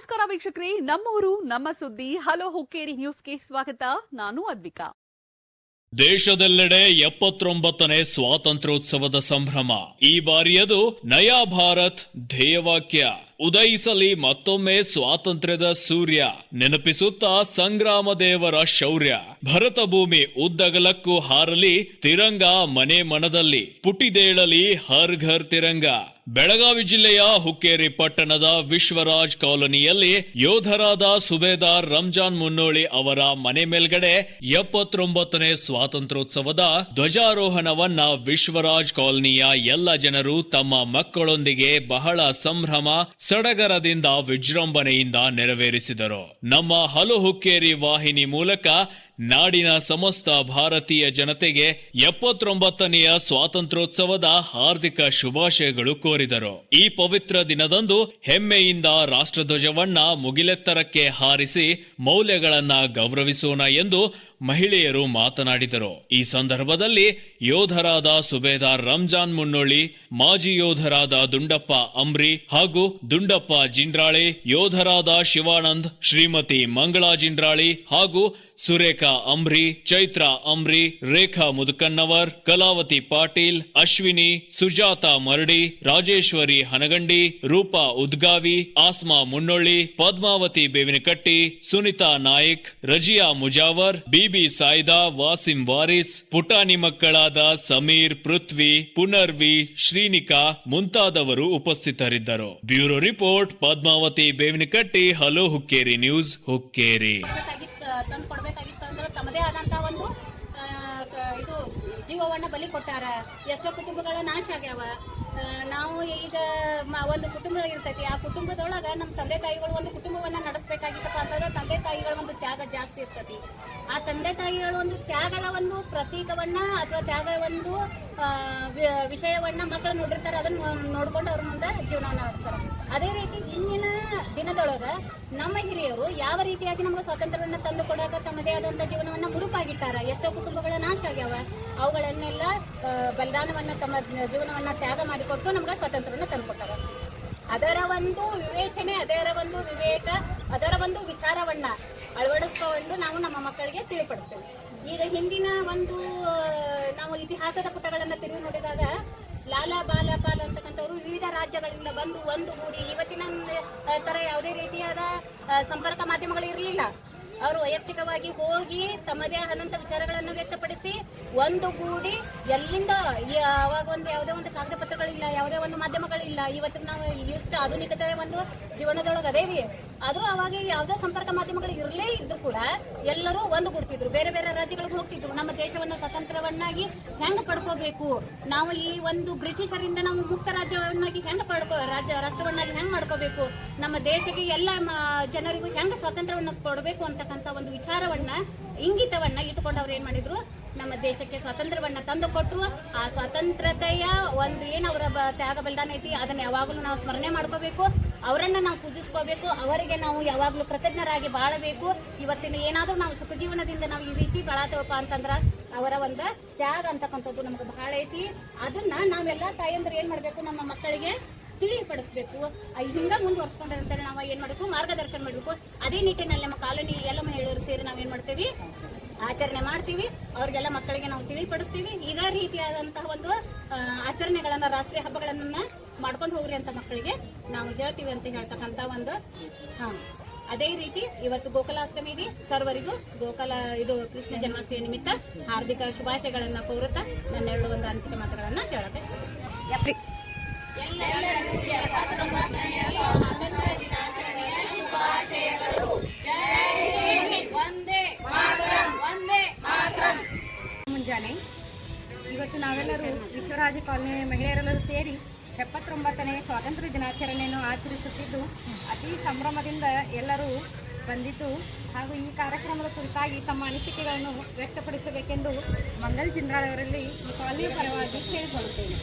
ನಮಸ್ಕಾರ ವೀಕ್ಷಕರೇ ನಮ್ಮೂರು ನಮ್ಮ ಸುದ್ದಿ. ಹಲೋ ಹುಕ್ಕೇರಿ ನ್ಯೂಸ್ಗೆ ಸ್ವಾಗತ. ನಾನು ಅದ್ವಿಕಾ. ದೇಶದೆಲ್ಲೆಡೆ ಎಪ್ಪತ್ತೊಂಬತ್ತನೇ ಸ್ವಾತಂತ್ರ್ಯೋತ್ಸವದ ಸಂಭ್ರಮ. ಈ ಬಾರಿಯದು ನಯಾ ಭಾರತ್ ಧ್ಯೇಯವಾಕ್ಯ. ಉದಯಿಸಲಿ ಮತ್ತೊಮ್ಮೆ ಸ್ವಾತಂತ್ರ್ಯದ ಸೂರ್ಯ. ನೆನಪಿಸುತ್ತಾ ಸಂಗ್ರಾಮ ದೇವರ ಶೌರ್ಯ. ಭರತ ಭೂಮಿ ಉದ್ದಗಲಕ್ಕೂ ಹಾರಲಿ, ತಿರಂಗ ಮನೆ ಮನದಲ್ಲಿ. ಪುಟಿದೇಳಲಿ ಹರ್ ಘರ್ ತಿರಂಗ. ಬೆಳಗಾವಿ ಜಿಲ್ಲೆಯ ಹುಕ್ಕೇರಿ ಪಟ್ಟಣದ ವಿಶ್ವರಾಜ್ ಕಾಲೋನಿಯಲ್ಲಿ ಯೋಧರಾದ ಸುಬೇದಾರ್ ರಂಜಾನ್ ಮುನ್ನೋಳಿ ಅವರ ಮನೆ ಮೇಲ್ಗಡೆ ಎಪ್ಪತ್ತೊಂಬತ್ತನೇ ಸ್ವಾತಂತ್ರ್ಯೋತ್ಸವದ ಧ್ವಜಾರೋಹಣವನ್ನ ವಿಶ್ವರಾಜ್ ಕಾಲೋನಿಯ ಎಲ್ಲ ಜನರು ತಮ್ಮ ಮಕ್ಕಳೊಂದಿಗೆ ಬಹಳ ಸಂಭ್ರಮ ಸಡಗರದಿಂದ ವಿಜೃಂಭಣೆಯಿಂದ ನೆರವೇರಿಸಿದರು. ನಮ್ಮ ಹಲು ಹುಕ್ಕೇರಿ ವಾಹಿನಿ ಮೂಲಕ ನಾಡಿನ ಸಮಸ್ತ ಭಾರತೀಯ ಜನತೆಗೆ ಎಪ್ಪತ್ತೊಂಬತ್ತನೆಯ ಸ್ವಾತಂತ್ರ್ಯೋತ್ಸವದ ಹಾರ್ದಿಕ ಶುಭಾಶಯಗಳು ಕೋರಿದರು. ಈ ಪವಿತ್ರ ದಿನದಂದು ಹೆಮ್ಮೆಯಿಂದ ರಾಷ್ಟ್ರಧ್ವಜವನ್ನ ಮುಗಿಲೆತ್ತರಕ್ಕೆ ಹಾರಿಸಿ ಮೌಲ್ಯಗಳನ್ನ ಗೌರವಿಸೋಣ ಎಂದು ಮಹಿಳೆಯರು ಮಾತನಾಡಿದರು. ಈ ಸಂದರ್ಭದಲ್ಲಿ ಯೋಧರಾದ ಸುಬೇದಾರ್ ರಂಜಾನ್ ಮುನ್ನೋಳಿ, ಮಾಜಿ ಯೋಧರಾದ ದುಂಡಪ್ಪ ಅಂಬ್ರಿ ಹಾಗೂ ದುಂಡಪ್ಪ ಜಿಂಡ್ರಾಳಿ, ಯೋಧರಾದ ಶಿವಾನಂದ್, ಶ್ರೀಮತಿ ಮಂಗಳಾ ಜಿಂಡ್ರಾಳಿ ಹಾಗೂ ಸುರೇಖಾ ಅಂಬ್ರಿ, ಚೈತ್ರ ಅಂಬ್ರಿ, ರೇಖಾ ಮುದುಕನ್ನವರ್, ಕಲಾವತಿ ಪಾಟೀಲ್, ಅಶ್ವಿನಿ, ಸುಜಾತ ಮರಡಿ, ರಾಜೇಶ್ವರಿ ಹನಗಂಡಿ, ರೂಪಾ ಉದ್ಗಾವಿ, ಆಸ್ಮಾ ಮುನ್ನೊಳ್ಳಿ, ಪದ್ಮಾವತಿ ಬೇವಿನಕಟ್ಟಿ, ಸುನಿತಾ ನಾಯಕ್, ರಜಿಯಾ ಮುಜಾವರ್, ಬಿಬಿ ಸಾಯಿದಾ, ವಾಸಿಂ ವಾರಿಸ್ ಪುಟಾಣಿ ಮಕ್ಕಳಾದ ಸಮೀರ್, ಪೃಥ್ವಿ, ಪುನರ್ವಿ, ಶ್ರೀನಿಕಾ ಮುಂತಾದವರು ಉಪಸ್ಥಿತರಿದ್ದರು. Bureau report, Padmavati Bevinakatti, hello Hukkeri news, Hukkeri. ಕೊಡ್ಬೇಕಾಗಿತ್ತು ಅಂದ್ರೆ ತಮ್ಮದೇ ಆದಂತ ಒಂದು ಇದು ಜೀವವನ್ನ ಬಲಿ ಕೊಟ್ಟಾರ. ಎಷ್ಟೋ ಕುಟುಂಬಗಳ ನಾಶ ಆಗ್ಯಾವ. ನಾವು ಈಗ ಒಂದು ಕುಟುಂಬ ಇರ್ತೈತಿ, ಆ ಕುಟುಂಬದೊಳಗ ನಮ್ಮ ತಂದೆ ತಾಯಿಗಳು ಒಂದು ಕುಟುಂಬವನ್ನ ನಡೆಸಬೇಕಾಗಿತ್ತಪ್ಪ ಅಂತಂದ್ರೆ ತಂದೆ ತಾಯಿಗಳ ಒಂದು ತ್ಯಾಗ ಜಾಸ್ತಿ ಇರ್ತೈತಿ. ಆ ತಂದೆ ತಾಯಿಗಳ ಒಂದು ತ್ಯಾಗದ ಒಂದು ಪ್ರತೀಕವನ್ನ ಅಥವಾ ತ್ಯಾಗ ಒಂದು ವಿಷಯವನ್ನ ಮಕ್ಕಳು ನೋಡಿರ್ತಾರೆ, ಅದನ್ನ ನೋಡ್ಕೊಂಡು ಅವ್ರ ಮುಂದೆ ಜೀವನ ನಡೆಸ್ತಾರೆ ಅದೇ ರೀತಿ ಇಂದಿನ ದಿನದೊಳಗ ನಮ್ಮ ಹಿರಿಯರು ಯಾವ ರೀತಿಯಾಗಿ ನಮ್ಗೆ ಸ್ವಾತಂತ್ರ್ಯವನ್ನ ತಂದು ಕೊಡಾಕ ತಮ್ಮದೇ ಆದಂತ ಜೀವನವನ್ನ ಮುಡುಪಾಗಿಟ್ಟಾರ ಎಷ್ಟೋ ಕುಟುಂಬಗಳ ನಾಶ ಆಗ್ಯಾವ. ಅವುಗಳನ್ನೆಲ್ಲ ಬಲಿದಾನವನ್ನ ತಮ್ಮ ಜೀವನವನ್ನ ತ್ಯಾಗ ಮಾಡಿಕೊಟ್ಟು ನಮ್ಗೆ ಸ್ವಾತಂತ್ರ್ಯವನ್ನ ತಂದುಕೊಟ್ಟಾರ. ಅದರ ಒಂದು ವಿವೇಚನೆ, ಅದರ ಒಂದು ವಿವೇಕ, ಅದರ ಒಂದು ವಿಚಾರವನ್ನ ಅಳವಡಿಸ್ಕೊಂಡು ನಾವು ನಮ್ಮ ಮಕ್ಕಳಿಗೆ ತಿಳಿಪಡಿಸ್ತೇವೆ. ಈಗ ಹಿಂದಿನ ಒಂದು ನಾವು ಇತಿಹಾಸದ ಪುಟಗಳನ್ನು ತಿರುಗಿ ನೋಡಿದಾಗ ಲಾಲಾ ಬಾಲ ಪಾಲ್ ಅಂತಕ್ಕಂಥವ್ರು ವಿವಿಧ ರಾಜ್ಯಗಳಿಂದ ಬಂದು ಒಂದು ಗೂಡಿ ಇವತ್ತಿನ ತರ ಯಾವುದೇ ರೀತಿಯಾದ ಸಂಪರ್ಕ ಮಾಧ್ಯಮಗಳು ಇರಲಿಲ್ಲ. ಅವರು ವೈಯಕ್ತಿಕವಾಗಿ ಹೋಗಿ ತಮ್ಮದೇ ಆದಂತ ವಿಚಾರಗಳನ್ನು ವ್ಯಕ್ತಪಡಿಸಿ ಒಂದು ಗೂಡಿ ಎಲ್ಲಿಂದ? ಅವಾಗ ಒಂದು ಯಾವುದೇ ಒಂದು ಕಾಗದ ಪತ್ರಗಳಿಲ್ಲ ಯಾವುದೇ ಒಂದು ಮಾಧ್ಯಮಗಳಿಲ್ಲ. ಇವತ್ತು ನಾವು ಇಷ್ಟು ಆಧುನಿಕತೆ ಒಂದು ಜೀವನದೊಳಗೆ ಅದೇವಿ. ಆದರೂ ಅವಾಗ ಯಾವುದೇ ಸಂಪರ್ಕ ಮಾಧ್ಯಮಗಳು ಇರಲೇ ಇದ್ರು ಕೂಡ ಎಲ್ಲರೂ ಒಂದು ಕೊಡ್ತಿದ್ರು. ಬೇರೆ ಬೇರೆ ರಾಜ್ಯಗಳಿಗೆ ಹೋಗ್ತಿದ್ರು. ನಮ್ಮ ದೇಶವನ್ನ ಸ್ವತಂತ್ರವನ್ನಾಗಿ ಹೆಂಗೆ ಪಡ್ಕೋಬೇಕು? ನಾವು ಈ ಒಂದು ಬ್ರಿಟಿಷರಿಂದ ನಾವು ಮುಕ್ತ ರಾಜ್ಯವನ್ನಾಗಿ ಹೆಂಗೆ ಪಡ್ಕೋ, ರಾಜ್ಯ, ರಾಷ್ಟ್ರವನ್ನಾಗಿ ಹೆಂಗೆ ಮಾಡ್ಕೋಬೇಕು? ನಮ್ಮ ದೇಶಕ್ಕೆ ಎಲ್ಲ ಜನರಿಗೂ ಹೆಂಗೆ ಸ್ವಾತಂತ್ರ್ಯವನ್ನ ಕೊಡಬೇಕು ಅಂತಕ್ಕಂಥ ಒಂದು ವಿಚಾರವನ್ನ, ಇಂಗಿತವನ್ನ ಇಟ್ಟುಕೊಂಡು ಅವ್ರು ಏನ್ ಮಾಡಿದ್ರು? ನಮ್ಮ ದೇಶಕ್ಕೆ ಸ್ವಾತಂತ್ರ್ಯವನ್ನ ತಂದು ಕೊಟ್ಟರು ಆ ಸ್ವಾತಂತ್ರ್ಯತೆಯ ಒಂದು ಏನು ಅವರ ತ್ಯಾಗ ಬಲಿದಾನ ಐತಿ, ಅದನ್ನ ಯಾವಾಗಲೂ ನಾವು ಸ್ಮರಣೆ ಮಾಡ್ಕೋಬೇಕು. ಅವರನ್ನ ನಾವು ಪೂಜಿಸ್ಕೋಬೇಕು. ಅವರಿಗೆ ನಾವು ಯಾವಾಗಲೂ ಕೃತಜ್ಞರಾಗಿ ಬಾಳಬೇಕು. ಇವತ್ತಿನ ಏನಾದರೂ ನಾವು ಸುಖ ಜೀವನದಿಂದ ನಾವು ಈ ರೀತಿ ಬಾಳತೇವಪ್ಪ ಅಂತಂದ್ರ ಅವರ ಒಂದು ತ್ಯಾಗ ಅಂತಕ್ಕಂಥದ್ದು ನಮ್ಗೆ ಬಹಳ ಐತಿ. ಅದನ್ನ ನಾವೆಲ್ಲ ತಾಯಂದ್ರೆ ಏನು ಮಾಡಬೇಕು, ನಮ್ಮ ಮಕ್ಕಳಿಗೆ ತಿಳಿಪಡಿಸ್ಬೇಕು. ಹಿಂಗೆ ಹಿಂಗ ಅಂತೇಳಿ ನಾವು ಏನು ಮಾಡಬೇಕು, ಮಾರ್ಗದರ್ಶನ ಮಾಡಬೇಕು. ಅದೇ ನಿಟ್ಟಿನಲ್ಲಿ ನಮ್ಮ ಕಾಲೋನಿ ಎಲ್ಲ ಮಹಿಳೆಯರು ಸೇರಿ ನಾವೇನ್ ಮಾಡ್ತೇವಿ? ಆಚರಣೆ ಮಾಡ್ತೀವಿ. ಅವ್ರಿಗೆಲ್ಲ ಮಕ್ಕಳಿಗೆ ನಾವು ತಿಳಿಪಡಿಸ್ತೀವಿ. ಇದೇ ರೀತಿಯಾದಂತಹ ಒಂದು ಆಚರಣೆಗಳನ್ನ ರಾಷ್ಟ್ರೀಯ ಹಬ್ಬಗಳನ್ನ ಮಾಡ್ಕೊಂಡು ಹೋಗ್ರಿ ಅಂತ ಮಕ್ಕಳಿಗೆ ನಾವು ಹೇಳ್ತೀವಿ ಅಂತ ಹೇಳ್ತಕ್ಕಂತ ಒಂದು ಹಾ. ಅದೇ ರೀತಿ ಇವತ್ತು ಗೋಕುಲಾಷ್ಟಮಿ ಇದೆ. ಸರ್ವರಿಗೂ ಗೋಕುಲ ಇದು ಕೃಷ್ಣ ಜನ್ಮಾಷ್ಟಮಿ ನಿಮಿತ್ತ ಹಾರ್ದಿಕ ಶುಭಾಶಯಗಳನ್ನ ಕೋರುತ್ತಾ ನನ್ನ ಎರಡು ಒಂದು ಅನಿಸಿಕೆ ಮಾತುಗಳನ್ನ ಹೇಳಕ್ಕೆ ಇವತ್ತು ನಾವೆಲ್ಲರೂ ವಿಶ್ವರಾಜ ಕಾಲೋನಿ ಮಹಿಳೆಯರೆಲ್ಲರೂ ಸೇರಿ ಎಪ್ಪತ್ತೊಂಬತ್ತನೇ ಸ್ವಾತಂತ್ರ್ಯ ದಿನಾಚರಣೆಯನ್ನು ಆಚರಿಸುತ್ತಿದ್ದು, ಅತಿ ಸಂಭ್ರಮದಿಂದ ಎಲ್ಲರೂ ಬಂದಿದ್ದು ಹಾಗೂ ಈ ಕಾರ್ಯಕ್ರಮದ ಕುರಿತಾಗಿ ತಮ್ಮ ಅನಿಸಿಕೆಗಳನ್ನು ವ್ಯಕ್ತಪಡಿಸಬೇಕೆಂದು ಮಂಗಲ್ ಜಿಂದ್ರಾಳ್ ಅವರಲ್ಲಿ ಈ ಕಾಲನಿಯ ಪರವಾಗಿ ಕೇಳಿಕೊಳ್ಳುತ್ತೇನೆ.